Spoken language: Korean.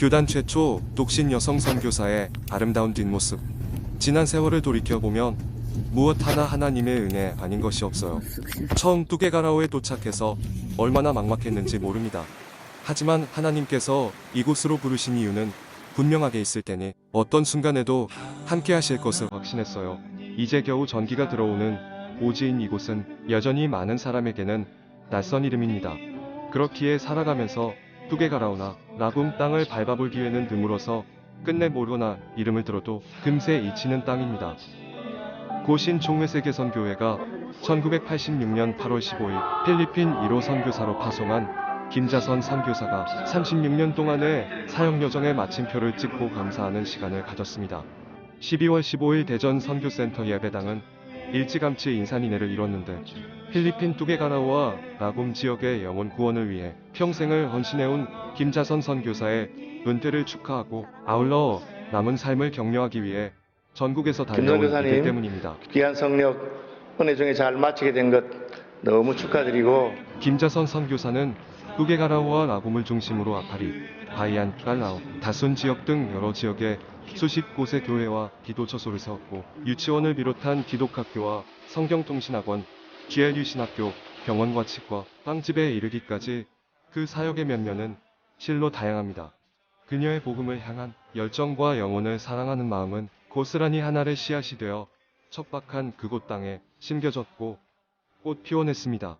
교단 최초 독신 여성 선교사의 아름다운 뒷모습. 지난 세월을 돌이켜보면 무엇 하나 하나님의 은혜 아닌 것이 없어요. 처음 뚜게가라오에 도착해서 얼마나 막막했는지 모릅니다. 하지만 하나님께서 이곳으로 부르신 이유는 분명하게 있을 테니 어떤 순간에도 함께 하실 것을 확신했어요. 이제 겨우 전기가 들어오는 오지인 이곳은 여전히 많은 사람에게는 낯선 이름입니다. 그렇기에 살아가면서 뚜게가라오나 라굼 땅을 밟아볼 기회는 드물어서 끝내 모르거나 이름을 들어도 금세 잊히는 땅입니다. 고신 총회세계 선교회가 1986년 8월 15일 필리핀 1호 선교사로 파송한 김자선 선교사가 36년 동안의 사역 여정의 마침표를 찍고 감사하는 시간을 가졌습니다. 12월 15일 대전 선교센터 예배당은 일찌감치 인산인해를 이뤘는데 필리핀 뚜게가나오와 라굼 지역의 영혼 구원을 위해 평생을 헌신해온 김자선 선교사의 은퇴를 축하하고 아울러 남은 삶을 격려하기 위해 전국에서 달려온. 이들 때문입니다. 귀한 성력 은혜 중에 잘 마치게 된 것 너무 축하드리고 김자선 선교사는 뚜게가라오와 라굼을 중심으로 아파리, 바이안, 깔라오, 다순 지역 등 여러 지역에 수십 곳의 교회와 기도처소를 세웠고 유치원을 비롯한 기독학교와 성경통신학원, GLU 신학교, 병원과 치과, 빵집에 이르기까지 그 사역의 면면은 실로 다양합니다. 그녀의 복음을 향한 열정과 영혼을 사랑하는 마음은 고스란히 하나의 씨앗이 되어 척박한 그곳 땅에 심겨졌고 꽃 피워냈습니다.